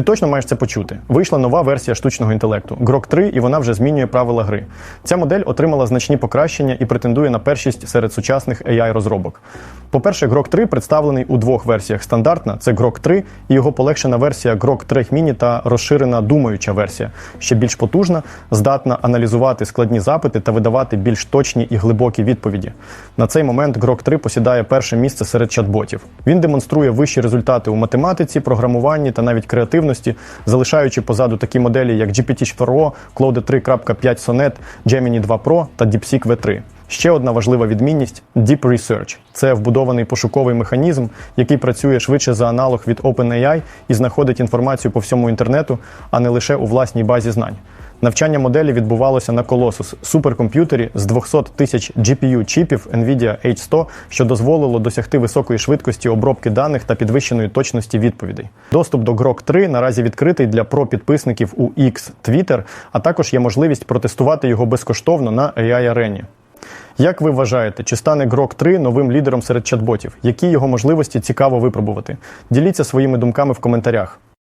Ти точно маєш це почути. Вийшла нова версія штучного інтелекту Grok 3, і вона вже змінює правила гри. Ця модель отримала значні покращення і претендує на першість серед сучасних AI-розробок. По-перше, Grok 3 представлений у двох версіях: стандартна це Grok 3 і його полегшена версія Grok 3 Mini та розширена думаюча версія, ще більш потужна, здатна аналізувати складні запити та видавати більш точні і глибокі відповіді. На цей момент Grok 3 посідає перше місце серед чат-ботів. Він демонструє вищі результати у математиці, програмуванні та навіть креативності, залишаючи позаду такі моделі, як GPT-4o, Claude 3.5 Sonnet, Gemini 2 Pro та DeepSeek V3. Ще одна важлива відмінність Deep Research. Це вбудований пошуковий механізм, який працює швидше за аналог від OpenAI і знаходить інформацію по всьому інтернету, а не лише у власній базі знань. Навчання моделі відбувалося на Colossus – суперкомп'ютері з 200 тисяч GPU-чіпів NVIDIA H100, що дозволило досягти високої швидкості обробки даних та підвищеної точності відповідей. Доступ до Grok 3 наразі відкритий для про-підписників у X Twitter, а також є можливість протестувати його безкоштовно на AI-арені. Як ви вважаєте, чи стане Grok 3 новим лідером серед чат-ботів? Які його можливості цікаво випробувати? Діліться своїми думками в коментарях.